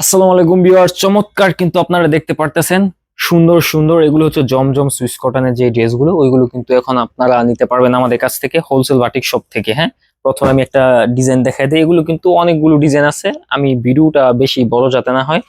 আসসালামু আলাইকুম ভিউয়ার চমৎকার কিন্তু আপনারা দেখতে পারতেছেন। সুন্দর সুন্দর, এগুলো হচ্ছে জমজম সুইস কটনের যে ড্রেসগুলো ওইগুলো কিন্তু এখন আপনারা নিতে পারবেন আমাদের কাছ থেকে হোলসেল বাটিক শপ থেকে হ্যাঁ? প্রথমে আমি একটা ডিজাইন দেখাই দিই, এগুলো কিন্তু অনেকগুলো ডিজাইন আছে। আমি ভিডিওটা বেশি বড় যাতে না হয়,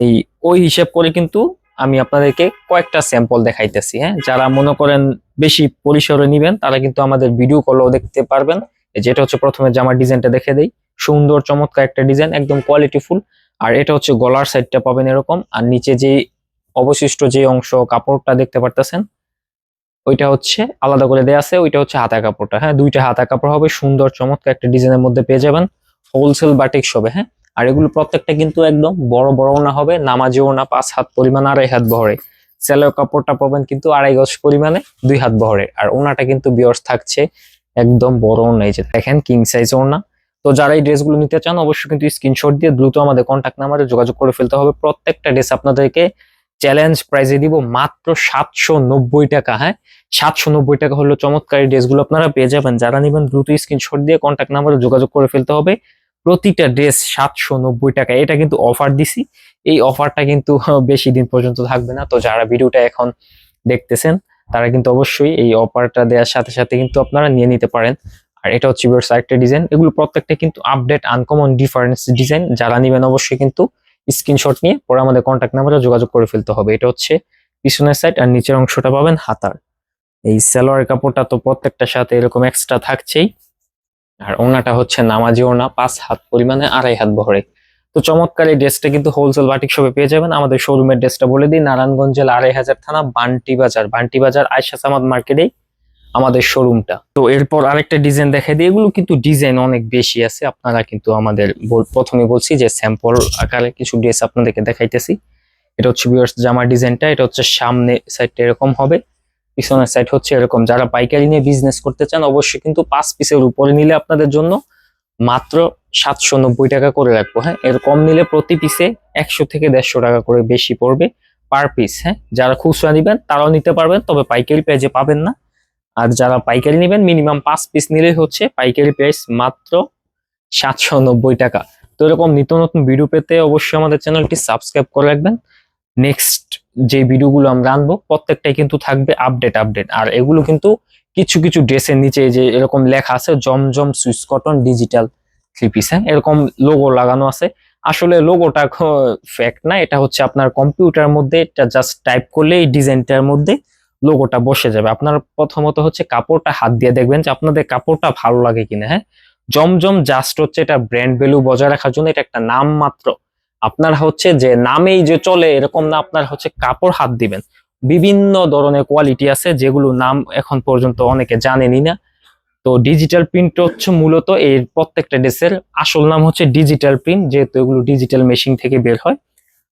এই ওই হিসেব করে কিন্তু আমি আপনাদেরকে কয়েকটা স্যাম্পল দেখাইতেছি হ্যাঁ? যারা মনে করেন বেশি পরিসরে নিবেন, তারা কিন্তু আমাদের ভিডিও কলও দেখতে পারবেন। যেটা হচ্ছে প্রথমে জামার ডিজাইনটা দেখে দেই, সুন্দর, চমৎকার একটা ডিজাইন একদম কোয়ালিটিফুল আর এটা হচ্ছে গলার সাইডটা পাবেন এরকম। আর নিচে যে অবশিষ্ট যে অংশ, কাপড়টা দেখতে পারতেছেন, ওইটা হচ্ছে আলাদা করে দেওয়া আছে, ওইটা হচ্ছে হাতা কাপড়টা। হ্যাঁ দুইটা হাতা কাপড় হবে, সুন্দর, চমৎকার একটা ডিজাইনের মধ্যে পেয়ে যাবেন। হোলসেল বাটিক সবে হ্যাঁ? আর এগুলো প্রত্যেকটা কিন্তু একদম বড় বড় না হবে, নামাজিও না পাঁচ হাত পরিমাণ, আড়াই হাত বহরে। সেলো কাপড়টা পাবেন কিন্তু আড়াই গজ পরিমাণে, দুই হাত বহরে। আর ওনাটা কিন্তু বিয়র্স থাকছে একদম বড় ওনা, এই যে দেখেন কিং সাইজ ওনা। তো যারা এই ড্রেসগুলো নিতে চান, অবশ্যই কিন্তু স্ক্রিনশট দিয়ে দ্রুত আমাদের কন্ট্যাক্ট নাম্বারে যোগাযোগ করে ফেলতে হবে। প্রত্যেকটা ড্রেস আপনাদেরকে চ্যালেঞ্জ প্রাইজে দিব মাত্র সাতশো নব্বই টাকা হ্যাঁ? সাতশো নব্বই টাকা হলো চমৎকার ড্রেসগুলো আপনারা পেয়ে যাবেন। যারা নেবেন, দ্রুত স্ক্রিনশট দিয়ে কন্ট্যাক্ট নাম্বারে যোগাযোগ করে ফেলতে হবে। প্রতিটা ড্রেস সাতশো নব্বই টাকা, এটা কিন্তু অফার দিছি। এই অফারটা কিন্তু বেশি দিন পর্যন্ত থাকবে না। তো যারা ভিডিওটা এখন দেখতেছেন, তারা কিন্তু অবশ্যই এই অফারটা দেওয়ার সাথে সাথে কিন্তু আপনারা নিয়ে নিতে পারেন। আর এটা হচ্ছে বিয়ার্স আরেকটা ডিজাইন এগুলো প্রত্যেকটা কিন্তু আপডেট আনকমন ডিফারেন্স ডিজাইন যারা নেবেন অবশ্যই কিন্তু স্ক্রিনশট নিয়ে পরে আমাদের কন্ট্যাক্ট নাম্বারে যোগাযোগ করে ফেলতে হবে। এটা হচ্ছে পিছনের সাইড আর নিচের অংশটা পাবেন হাতার। এই সালোয়ার কাপড়টা তো প্রত্যেকটার সাথে এরকম এক্সট্রা থাকছেই। আর ওনাটা হচ্ছে নামাজি ওনা পাঁচ হাত পরিমাণে আড়াই হাত বহরে। তো চমৎকার এই ড্রেসটা কিন্তু হোলসেল বাটিক শপে পেয়ে যাবেন। আমাদের শোরুমের ড্রেসটা বলে দিই, নারায়ণগঞ্জ জেলা আড়াই হাজার থানা, বান্টি বাজার। বান্টি বাজার আয়সা সামাদ মার্কেটেই আমাদের শোরুমটা তো এরপর আরেকটা ডিজাইন দেখাই দিই। এগুলো কিন্তু ডিজাইন অনেক বেশি আছে। আপনারা কিন্তু আমাদের প্রথমে বলছি যে স্যাম্পল আকারে কিছু ড্রেস আপনাদেরকে দেখাইতেছি। এটা হচ্ছে ভিউয়ার্স জামার ডিজাইনটা এটা হচ্ছে সামনে সাইডটা এরকম হবে। পিছনের সাইড হচ্ছে এরকম। যারা পাইকারি নিয়ে বিজনেস করতে চান, অবশ্যই কিন্তু পাঁচ পিসের উপরে নিলে আপনাদের জন্য মাত্র সাতশো নব্বই টাকা করে রাখব। হ্যাঁ এর কম নিলে প্রতি পিসে একশো থেকে দেড়শো টাকা করে বেশি পড়বে পার পিস হ্যাঁ যারা খুচরা নিবেন, তারাও নিতে পারবেন। তবে পাইকারি পেজে পাবেন না। আর যারা পাইকারি নেবেন মিনিমাম পাঁচ পিস নিলেই হচ্ছে পাইকারি প্রাইস মাত্র সাতশো নব্বই টাকা। তো এরকম নিত্য নতুন ভিডিও পেতে অবশ্যই আমাদের চ্যানেলটি সাবস্ক্রাইব করে রাখবেন। নেক্সট যে ভিডিওগুলো আমরা আনব, প্রত্যেকটাই কিন্তু থাকবে আপডেট আপডেট আর এগুলো কিন্তু কিছু কিছু ড্রেসের নিচে যে এরকম লেখা আছে, জমজম Swiss cotton digital three piece হ্যাঁ এরকম লোগো লাগানো আছে। আসলে লোগোটা ফ্যাক্ট না, এটা হচ্ছে আপনার কম্পিউটার মধ্যে, এটা জাস্ট টাইপ করলে এই ডিজাইনটার মধ্যে লোগোটা বসে যাবে। আপনার প্রথমত হচ্ছে কাপড়টা হাত দিয়ে দেখবেন যে আপনাদের কাপড়টা ভালো লাগে কিনা হ্যাঁ? জমজম জাস্ট হচ্ছে এটা ব্র্যান্ড ভ্যালু বজায় রাখার জন্য এটা একটা নাম মাত্র। আপনার হচ্ছে যে নামেই যে চলে এরকম না, আপনার হচ্ছে কাপড় হাত দিবেন। বিভিন্ন ধরনের কোয়ালিটি আছে যেগুলো নাম এখন পর্যন্ত অনেকে জানেনই না। তো ডিজিটাল প্রিন্ট হচ্ছে মূলত এর প্রত্যেকটা ড্রেসের আসল নাম হচ্ছে ডিজিটাল প্রিন্ট যেহেতু এগুলো ডিজিটাল মেশিন থেকে বের হয়।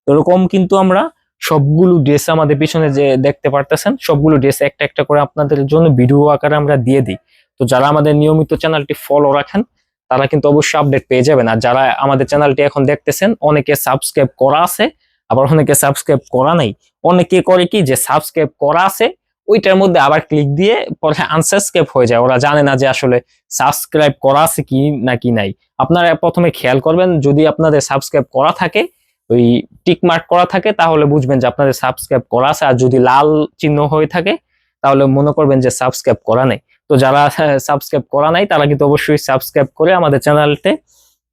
এরকম কিন্তু আমরা সবগুলো ড্রেস আমাদের পিছনে যে দেখতে পারতেছেন, সবগুলো ড্রেস একটা একটা করে আপনাদের জন্য ভিডিও আকারে আমরা দিয়ে দিই। তো যারা আমাদের নিয়মিত চ্যানেলটি ফলো রাখেন, তারা কিন্তু অবশ্যই আপডেট পেয়ে যাবেন। আর যারা আমাদের চ্যানেলটি এখন দেখতেছেন, অনেকে সাবস্ক্রাইব করা আছে, আবার অনেকে সাবস্ক্রাইব করা নাই। অনেকে করে কি যে সাবস্ক্রাইব করা আছে, ওইটার মধ্যে আবার ক্লিক দিয়ে পরে আনসাবস্ক্রাইব হয়ে যায়। ওরা জানে না যে আসলে সাবস্ক্রাইব করা আছে কি নাকি নাই। আপনারা প্রথমে খেয়াল করবেন, যদি আপনাদের সাবস্ক্রাইব করা থাকে ওই টিক মার্ক করা থাকে, তাহলে বুঝবেন যে আপনাদের সাবস্ক্রাইব করা আছে। আর যদি লাল চিহ্ন হয়ে থাকে, তাহলে মনে করবেন যে সাবস্ক্রাইব করা নেই। তো যারা সাবস্ক্রাইব করা নাই, তারা কিন্তু অবশ্যই সাবস্ক্রাইব করে আমাদের চ্যানেলতে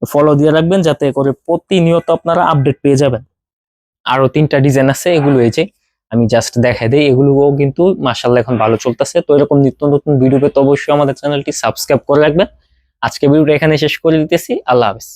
ফলো দিয়ে রাখবেন, যাতে করে প্রতিনিয়ত আপনারা আপডেট পেয়ে যাবেন। আরও তিনটা ডিজাইন আছে, এগুলো এই যে আমি জাস্ট দেখাই দিই, এগুলোও কিন্তু মার্শাল্লাহ এখন ভালো চলতেছে। তো এরকম নিত্য নতুন ভিডিও পেতে অবশ্যই আমাদের চ্যানেলটি সাবস্ক্রাইব করে রাখবেন। আজকে ভিডিওটা এখানে শেষ করে দিতেছি। আল্লাহ হাফেজ।